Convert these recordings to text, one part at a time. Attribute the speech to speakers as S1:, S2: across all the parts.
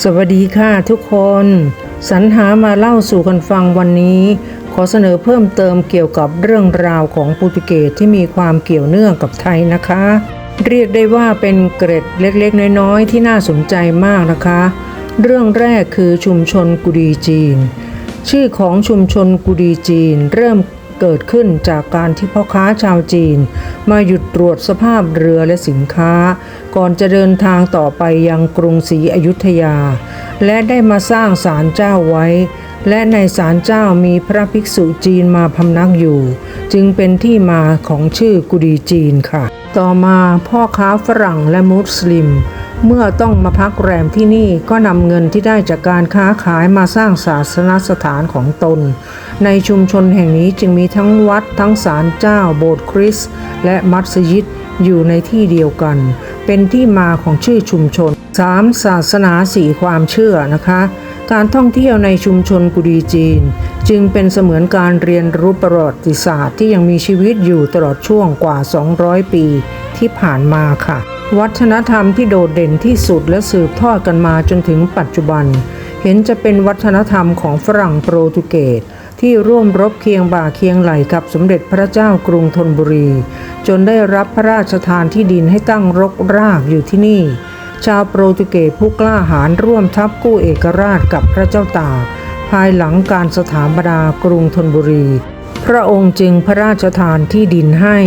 S1: สวัสดีค่ะทุกคน สรรหามาเล่าสู่กันฟังวันนี้ ขอเสนอเพิ่มเติมเกี่ยวกับเรื่องราวของโปรตุเกสที่มีความเกี่ยวเนื่องกับไทยนะคะ เรียกได้ว่าเป็นเกร็ดเล็กๆ น้อยๆ ที่น่าสนใจมากนะคะ เรื่องแรกคือชุมชนกุดีจีน ชื่อของชุมชนกุดีจีน เริ่ม เกิดขึ้นจากการที่พ่อค้าชาวจีน มาหยุดตรวจสภาพเรือและสินค้า ก่อนจะเดินทางต่อไปยังกรุงศรีอยุธยา และได้มาสร้างศาลเจ้าไว้ และในศาลเจ้ามีพระภิกษุจีนมาพำนักอยู่ จึงเป็นที่มาของชื่อกุดีจีนค่ะ ต่อมาพ่อค้าฝรั่งและมุสลิม เมื่อต้องมาพักแรมที่นี่ก็นำเงินที่ได้จากการค้าขายมาสร้างศาสนสถานของตน ในชุมชนแห่งนี้จึงมีทั้งวัดทั้งศาลเจ้าโบสถ์คริสต์และมัสยิดอยู่ในที่เดียวกัน เป็นที่มาของชื่อชุมชน 3. ศาสนาสี่ความเชื่อนะคะ การท่องเที่ยวในชุมชนกุดีจีน จึงเป็นเสมือนการเรียนรู้ประวัติศาสตร์ที่ยังมีชีวิตอยู่ตลอดช่วงกว่า 200 ปีที่ผ่านมาค่ะ วัฒนธรรมที่โดดเด่นที่สุดและสืบทอดกันมาจนถึงปัจจุบัน เห็นจะเป็นวัฒนธรรมของฝรั่งโปรตุเกสที่ร่วมรบเคียงบ่าเคียงไหลกับสมเด็จพระเจ้ากรุงธนบุรี จนได้รับพระราชทานที่ดินให้ตั้งรกรากอยู่ที่นี่ ชาวโปรตุเกสผู้กล้าหาญร่วมทัพกู้เอกราชกับพระเจ้าตาก ภายหลังการสถาปนากรุงธนบุรี พระองค์จึงพระราชทานที่ดินให้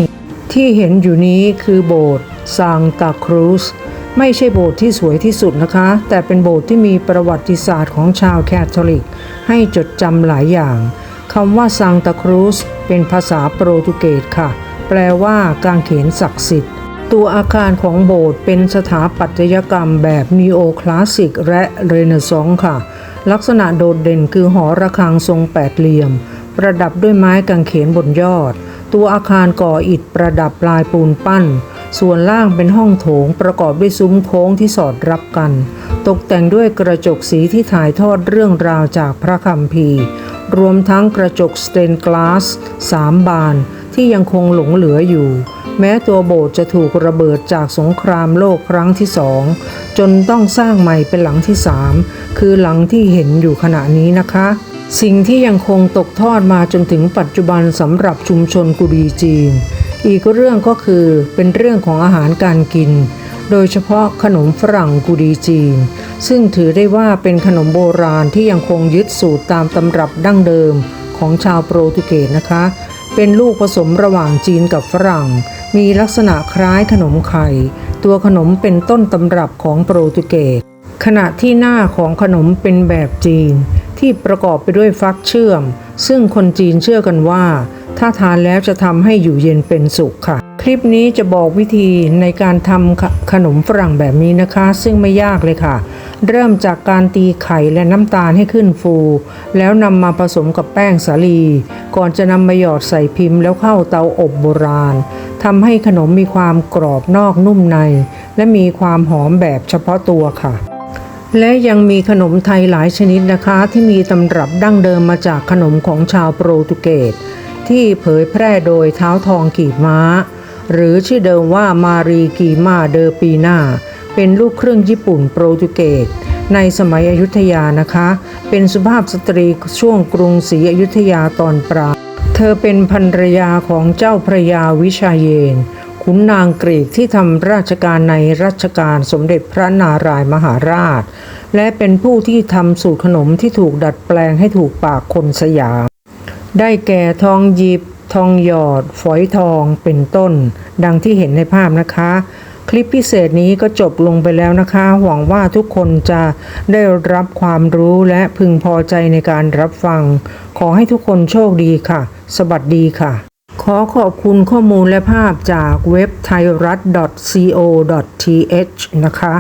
S1: ที่เห็นอยู่นี้คือโบสถ์ซางตาครูสไม่ใช่โบสถ์ที่สวยที่สุดนะคะ แต่เป็นโบสถ์ที่มีประวัติศาสตร์ของชาวแคทอลิก ให้จดจำหลายอย่างคำว่าซางตาครูสเป็นภาษาโปรตุเกสค่ะ แปลว่ากางเขนศักดิ์สิทธิ์ ตัวอาคารของโบสถ์เป็นสถาปัตยกรรมแบบนีโอคลาสสิกและเรเนซองส์ค่ะ ลักษณะโดดเด่นคือหอระฆังทรงแปดเหลี่ยม ประดับด้วยไม้กางเขนบนยอด ตัวอาคารก่ออิฐประดับลายปูนปั้น ส่วนล่างเป็นห้องโถงประกอบด้วยซุ้มโค้งที่สอดรับกัน ตกแต่งด้วยกระจกสีที่ถ่ายทอดเรื่องราวจากพระคัมภีร์ รวมทั้งกระจกสเตนกลาสสามบานที่ยังคงหลงเหลืออยู่ แม้ตัวโบสถ์จะถูกระเบิดจากสงครามโลกครั้งที่สองจนต้องสร้างใหม่เป็นหลังที่สามคือหลังที่เห็นอยู่ขณะนี้นะคะ สิ่งที่ยังคงตกทอดมาจนถึงปัจจุบันสำหรับชุมชนกุดีจีน อีกเรื่องก็คือเป็นเรื่องของอาหารการกิน โดยเฉพาะขนมฝรั่งกุดีจีน ซึ่งถือได้ว่าเป็นขนมโบราณที่ยังคงยึดสูตรตามตำรับดั้งเดิมของชาวโปรตุเกสนะคะ เป็นลูกผสมระหว่างจีนกับฝรั่ง มีลักษณะคล้ายขนมไข่ ตัวขนมเป็นต้นตำรับของโปรตุเกส ขณะที่หน้าของขนมเป็นแบบจีน ที่ประกอบไปด้วยฟักเชื่อม ซึ่งคนจีนเชื่อกันว่า ถ้าทานแล้วจะทำให้อยู่เย็นเป็นสุขค่ะ คลิปนี้จะบอกวิธีในการทำขขนมฝรั่งแบบนี้นะคะ ซึ่งไม่ยากเลยค่ะ เริ่มจากการตีไข่และน้ำตาลให้ขึ้นฟู แล้วนำมาผสมกับแป้งสาลี ก่อนจะนำมาหยอดใส่พิมพ์แล้วเข้าเตาอบโบราณทำให้ขนมมีความกรอบนอกนุ่มใน และมีความหอมแบบเฉพาะตัวค่ะ และยังมีขนมไทยหลายชนิดนะคะ ที่มีตำรับดั้งเดิมมาจากขนมของชาวโปรตุเกสที่เผยแพร่โดยเท้าทองกีบม้า หรือชื่อเดิมว่ามารีกีมาเดอปีนา เป็นลูกครึ่งญี่ปุ่นโปรตุเกสในสมัยอยุธยานะคะ เป็นสุภาพสตรีช่วงกรุงศรีอยุธยาตอนปลายเธอเป็นภรรยาของเจ้าพระยาวิชาเยน ขุนนางกรีกที่ทำราชการในรัชกาลสมเด็จพระนารายมหาราช และเป็นผู้ที่ทำสูตรขนมที่ถูกดัดแปลงให้ถูกปากคนสยาม ได้แก่ทองหยิบ ทองหยอด ฝอยทองเป็นต้น ดังที่เห็นในภาพนะคะ ลิปพิเศษนี้ก็จบลงไปแล้วนะคะ หวังว่าทุกคนจะได้รับความรู้และพึงพอใจในการรับฟัง ขอให้ทุกคนโชคดีค่ะ สวัสดีค่ะ ขอขอบคุณข้อมูลและภาพจากเว็บไทยรัฐ .co.th นะคะ